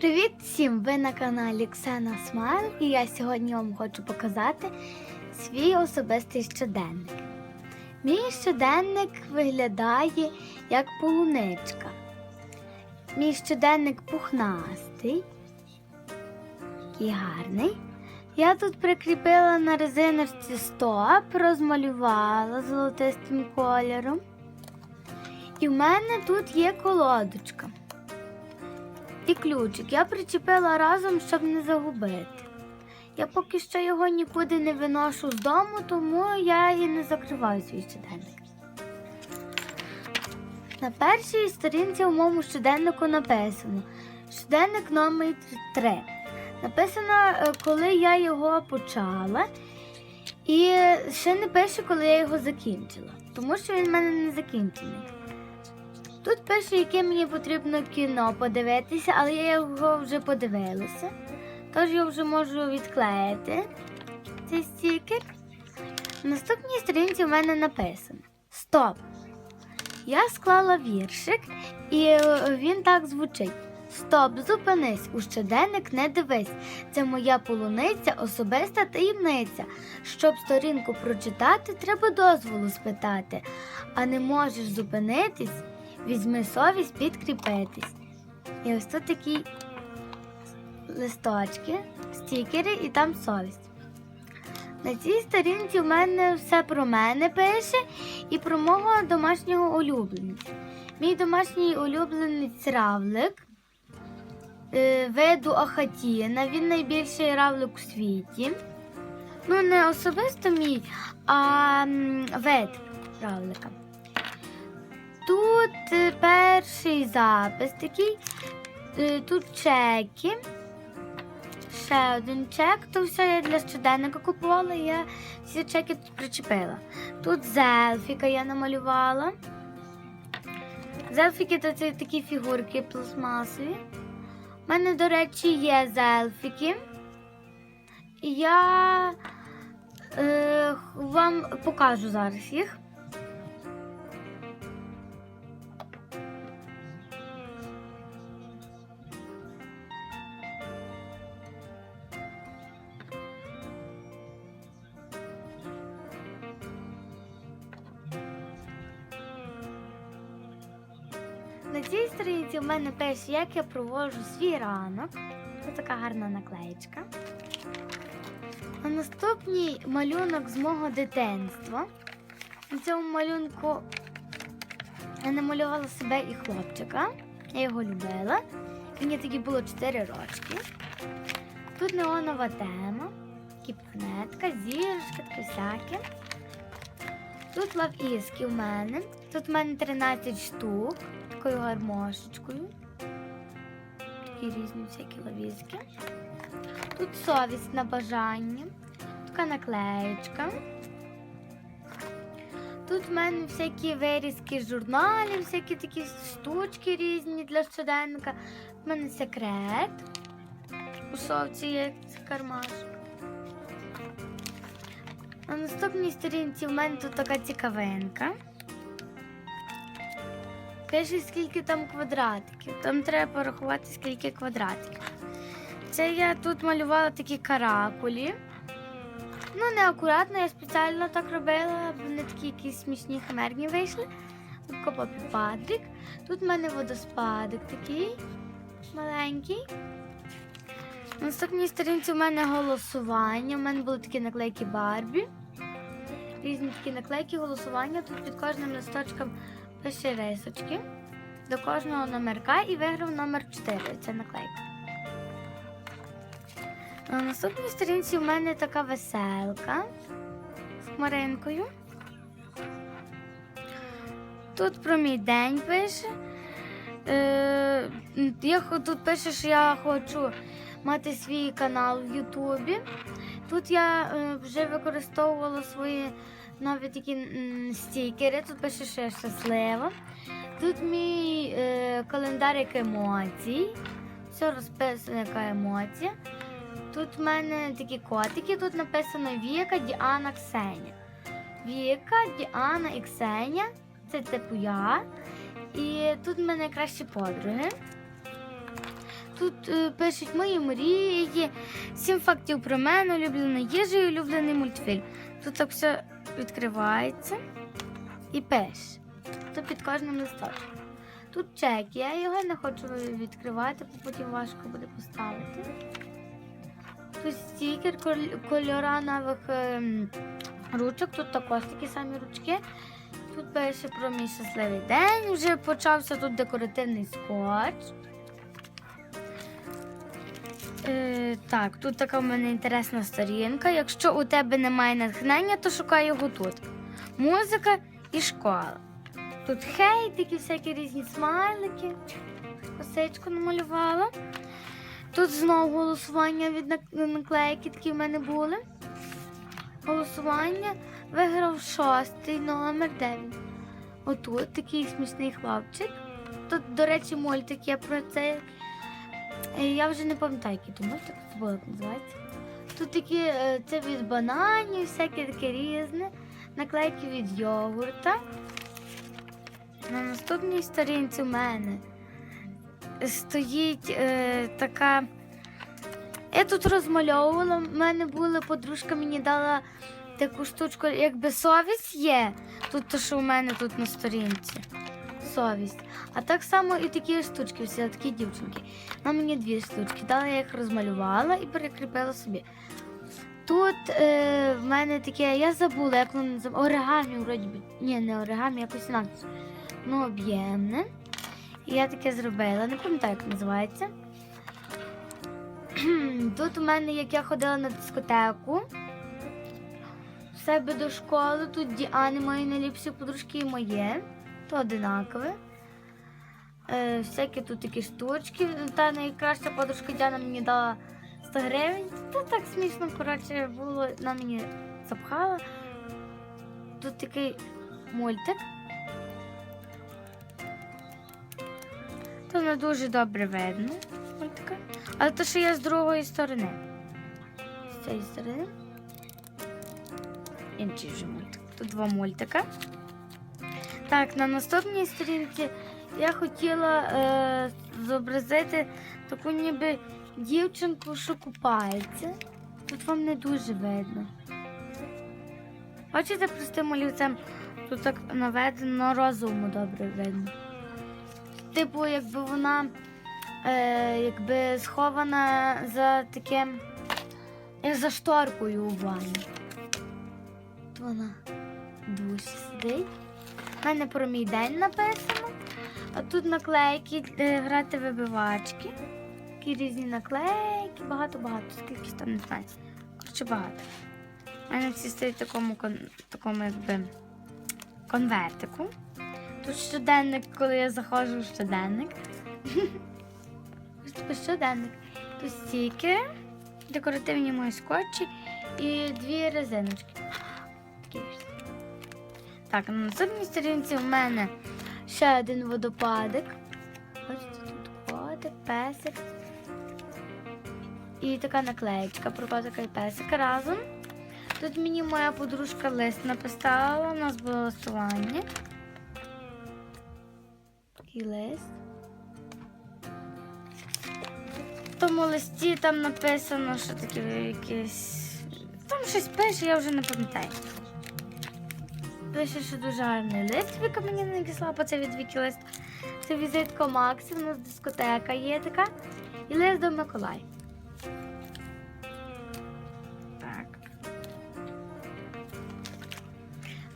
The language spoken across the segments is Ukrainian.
Привіт всім! Ви на каналі Ксена Смайл і я сьогодні вам хочу показати свій особистий щоденник. Мій щоденник виглядає як полуничка. Мій щоденник пухнастий і гарний. Я тут прикріпила на резиночці стоп, розмалювала золотистим кольором. І в мене тут є колодочка. І ключик я причепила разом, щоб не загубити. Я поки що його нікуди не виношу з дому, тому я і не закриваю свій щоденник. На першій сторінці у моєму щоденнику написано щоденник номер 3. Написано, е, коли я його почала, і ще не пише, коли я його закінчила, тому що він в мене не закінчений. Тут пише, яке мені потрібно кіно подивитися, але я його вже подивилася. Тож я вже можу відклеїти цей стікер. На наступній сторінці у мене написано Стоп! Я склала віршик, і він так звучить. Стоп, зупинись, у щоденник не дивись. Це моя полуниця, особиста таємниця. Щоб сторінку прочитати, треба дозволу спитати. А не можеш зупинитись, візьми совість підкріпитись. І ось тут такі листочки, стікери і там совість. На цій сторінці в мене все про мене пише і про мого домашнього улюбленця. Мій домашній улюбленець равлик е, виду Ахатіна. Він найбільший равлик у світі. Ну, не особисто мій, а вид равлика. Тут е, перший запис такий, е, тут чеки. Ще один чек, то все я для щоденника купувала, я всі чеки тут причепила. Тут зельфіка я намалювала. Зельфіки то це такі фігурки пластмасові. У мене, до речі, є зельфіки. І я е, вам покажу зараз їх. На цій сторінці в мене пише, як я проводжу свій ранок. Це така гарна наклеєчка. А наступний малюнок з мого дитинства. На цьому малюнку я намалювала себе і хлопчика. Я його любила. Мені тоді було 4 рочки. Тут неонова тема, кіпнетка, зірочка, таке всяке. Тут лав-іски у мене. Тут в мене 13 штук такою гармошечкою. Такі різні всякі лавіски. Тут совість на бажання. Така наклеєчка. Тут в мене всякі вирізки з журналів, всякі такі штучки різні для щоденника. У мене секрет. У совці є кармашок. На наступній сторінці в мене тут така цікавинка. Пише, скільки там квадратиків. Там треба порахувати, скільки квадратиків. Це я тут малювала такі каракулі. Ну, неакуратно, я спеціально так робила, бо вони такі якісь смішні химерні вийшли. Тут копапі Патрік. Тут в мене водоспадик такий маленький. На наступній сторінці у мене голосування. У мене були такі наклейки Барбі. Різні такі наклейки голосування. Тут під кожним листочком пише рисочки до кожного номерка і виграв номер 4. Це наклейка. На наступній сторінці в мене така веселка з хмаринкою. Тут про мій день пише. Е, я, тут пише, що я хочу мати свій канал в Ютубі. Тут я е, вже використовувала свої нові такі м, стікери. Тут пише, що я щаслива. Тут мій е, календарик емоцій. Все розписано, яка емоція. Тут в мене такі котики, тут написано Віка, Діана, Ксеня. Віка, Діана і Ксеня. Це типу я. І тут в мене кращі подруги. Тут е, пишуть мої мрії, сім фактів про мене, улюблена їжа і улюблений мультфільм. Тут так все відкривається і пише. То під кожним листом. Тут чек, я його не хочу відкривати, бо потім важко буде поставити. Тут стікер кольора нових ем, ручок, тут також такі самі ручки. Тут пише про мій щасливий день. Вже почався тут декоративний скотч. Е, так, тут така в мене інтересна сторінка. Якщо у тебе немає натхнення, то шукай його тут. Музика і школа. Тут хейтики, всякі різні смайлики. Косичку намалювала. Тут знову голосування від наклейки, такі в мене були. Голосування виграв шостий номер, де він? Отут такий смішний хлопчик. Тут, до речі, мультик є про це. Е, Я вже не пам'ятаю, який то мультик, забула, як називається. Тут такі е, це від бананів, всяке таке різне. Наклейки від йогурта. На наступній сторінці у мене стоїть е, така. Я тут розмальовувала, в мене була подружка мені дала таку штучку, якби совість є. Тут то, що у мене тут на сторінці. Совість. А так само і такі штучки, всі такі дівчинки. Вона мені дві штучки дала, я їх розмалювала і перекріпила собі. Тут е, в мене таке, я забула, як воно називається. Оригамі, вроді би. Ні, не оригамі, якось інакше. Ну, об'ємне. І я таке зробила. Не пам'ятаю, як називається. Тут у мене, як я ходила на дискотеку в себе до школи, тут Діани мої найліпші подружки і моє. То одинакове. Е, всякі тут такі штучки. Та найкраща подружка Діана мені дала 100 гривень. Та так смішно, коротше, було, вона мені запхала. Тут такий мультик. То не дуже добре видно. Мультика. Але то, що я з другої сторони. З цієї сторони. Інший вже мультик. Тут два мультика. Так, на наступній сторінці я хотіла е, зобразити таку ніби дівчинку, що купається. Тут вам не дуже видно. Бачите, простим олівцем тут так наведено розуму добре видно. Типу, якби вона е, якби схована за таким за шторкою у ванні. Вона душі сидить. У мене про мій день написано. А тут наклейки грати вибивачки. Такі різні наклейки, багато-багато, скільки там не знаю. Коротше, багато. У мене всі стоять в такому, такому якби конвертику. Тут щоденник, коли я заходжу в щоденник. Ось такий щоденник. Тут стікери, декоративні мої скотчі і дві резиночки. Так, на наступній сторінці в мене ще один водопадик. Бачите, тут котик, песик. І така наклеєчка про котика і песика разом. Тут мені моя подружка лист написала, у нас було листування. Такий лист. В тому листі там написано, що таке якесь. Там щось пише, я вже не пам'ятаю. Пише, що дуже гарний лист Віка мені надіслала, бо це від Віки лист. Це візитка Максі, у нас дискотека є така. І лист до Миколая. Так.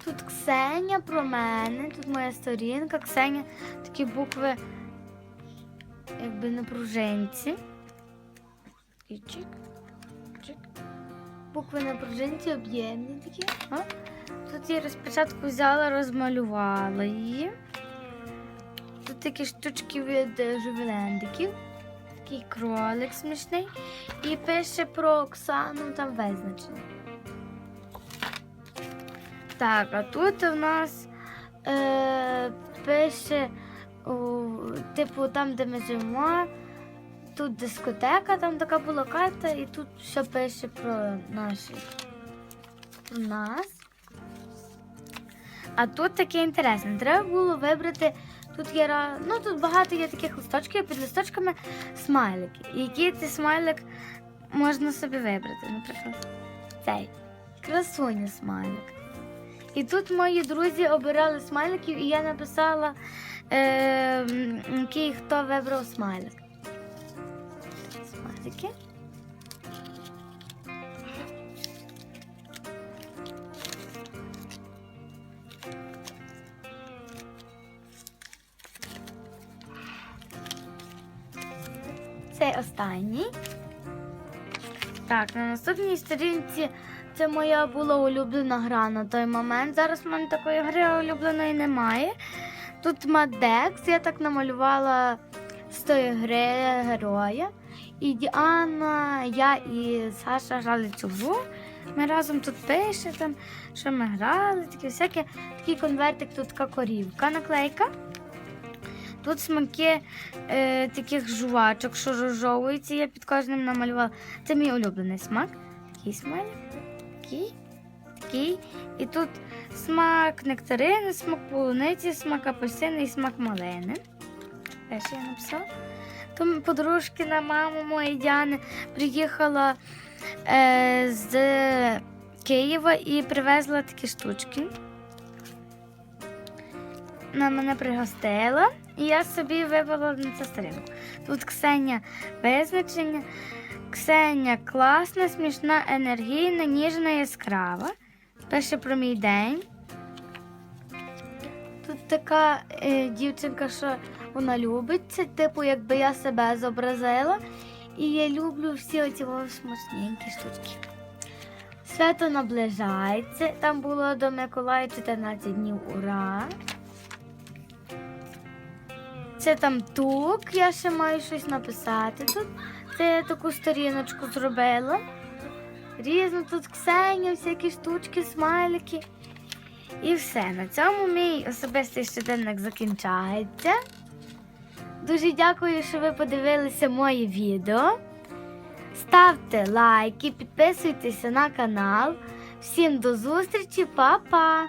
Тут Ксеня про мене, тут моя сторінка. Ксеня такі букви, якби на пружинці. Такий чик. Букви на пружинці об'ємні такі. О. Тут я спочатку взяла, розмалювала її. Тут такі штучки від е, жувелендиків. Такий кролик смішний. І пише про Оксану там визначено. Так, а тут у нас е, пише, о, типу, там, де ми живемо, тут дискотека, там така була карта, і тут все пише про наші про нас. А тут таке інтересне. Треба було вибрати Тут є ну, тут багато є таких листочків, під листочками смайлики. Який цей смайлик можна собі вибрати, наприклад, цей. Красуня смайлик. І тут мої друзі обирали смайликів, і я написала, е, який хто вибрав смайлик. Смайлики. Останній. Так, на наступній сторінці це моя була улюблена гра на той момент. Зараз в мене такої гри улюбленої немає. Тут Мадекс, я так намалювала з тої гри героя. І Діана, я і Саша грали цю гру. Ми разом тут пишемо, що ми грали, такі всякі, такий конвертик, тут така корівка, наклейка. Тут смаки е, таких жувачок, що розжовуються, я під кожним намалювала. Це мій улюблений смак. Такий смайлик, такий, такий. І тут смак нектарини, смак полуниці, смак апельсини і смак малини. Теж я написала. Тому подружки на маму моєї Діани приїхала е, з Києва і привезла такі штучки. Вона мене пригостила, і я собі вивела на це сторінку. Тут Ксеня визначення. Ксеня класна, смішна, енергійна, ніжна, яскрава. Пише про мій день. Тут така е, дівчинка, що вона любить це, типу, якби я себе зобразила. І я люблю всі оці смачненькі штучки. Свято наближається. Там було до Миколая 14 днів ура. Це там тук, я ще маю щось написати тут. Це я таку сторіночку зробила. Різно тут Ксеня, всякі штучки, смайлики. І все. На цьому мій особистий щоденник закінчається. Дуже дякую, що ви подивилися моє відео. Ставте лайки, підписуйтеся на канал. Всім до зустрічі, па-па!